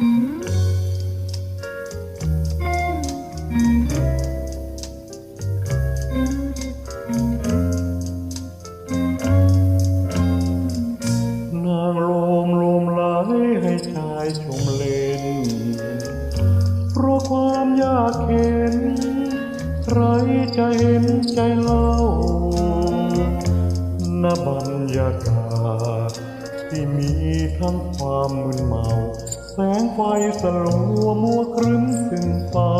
นางโลมโลมไหลให้ชายชมเล่นเพราะความยากเข็นใครจะเห็นใจเล่าณบรรยากาศที่มีทั้งความมึนเมา สงไฟสลัวมัวครึ้มซึ่งเฝ้า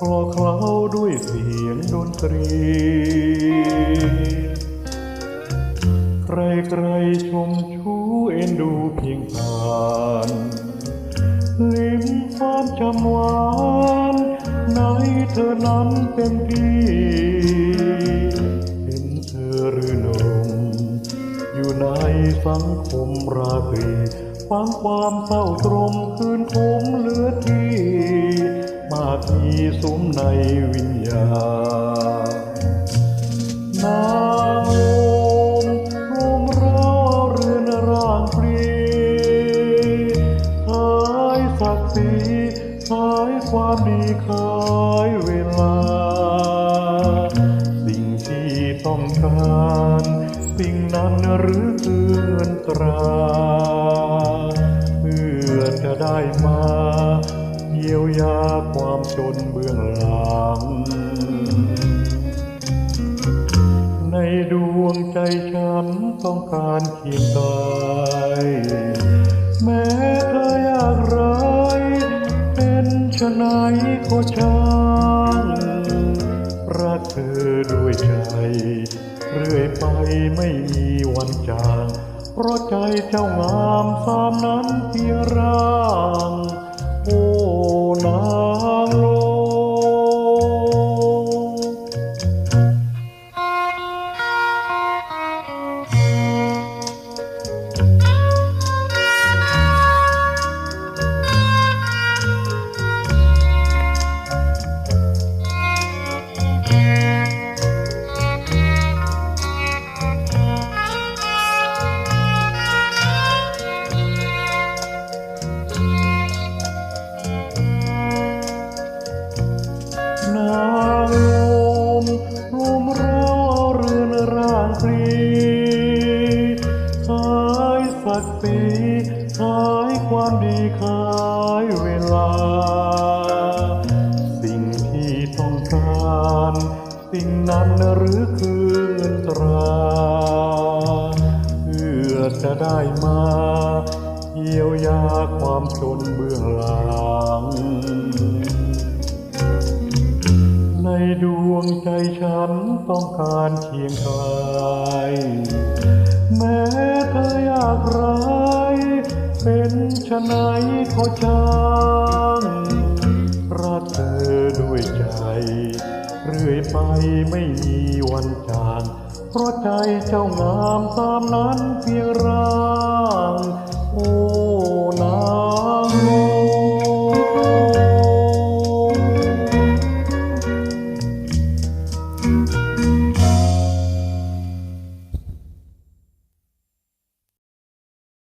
คลอเคล้าด้วยเสียงดนตรีใครใครๆชมชูเอ็นดูเพียงผ่านลิ้มความจำหวานในเธอนั้นเต็มที่เห็นเธอหรือหนมอยู่ในสังคมราตรี ฟังความเศร้าตรมคืนคมเหลือที่ มากมีสมในวิญญาณนางโอมรมเราเรือนร่างปรีขายศักดิ์ศรีขายความดีขายเวลา สิ่งที่ต้องการ สิ่งนั้นหรือคือเงินตรา ได้มาเยียวยาความจนเบื้องหลัง ในดวงใจฉันต้องการเคียงกายแม้เธอยากไรเป็นชะไหนก็ช่างรักเธอด้วยใจ เรื่อยไปไม่มีวันจาง เพราะใจเจ้างามสามนั้นเพียงร่าง โอ้นาง ขายศักดิ์ศรีขายความดีขายเวลา สิ่งที่ต้องการ สิ่งนั้นหรือคือเงินตราเพื่อจะได้มาเยียวยาความจนเบื้องหลัง ในดวงใจฉัน ต้องการเคียงกายแม้เธอยากไรเป็นชะไหนก็ช่างรักเธอด้วยใจ เรื่อยไปไม่มีวันจางเพราะใจเจ้างามตามนั้นเพียงร่างโอ้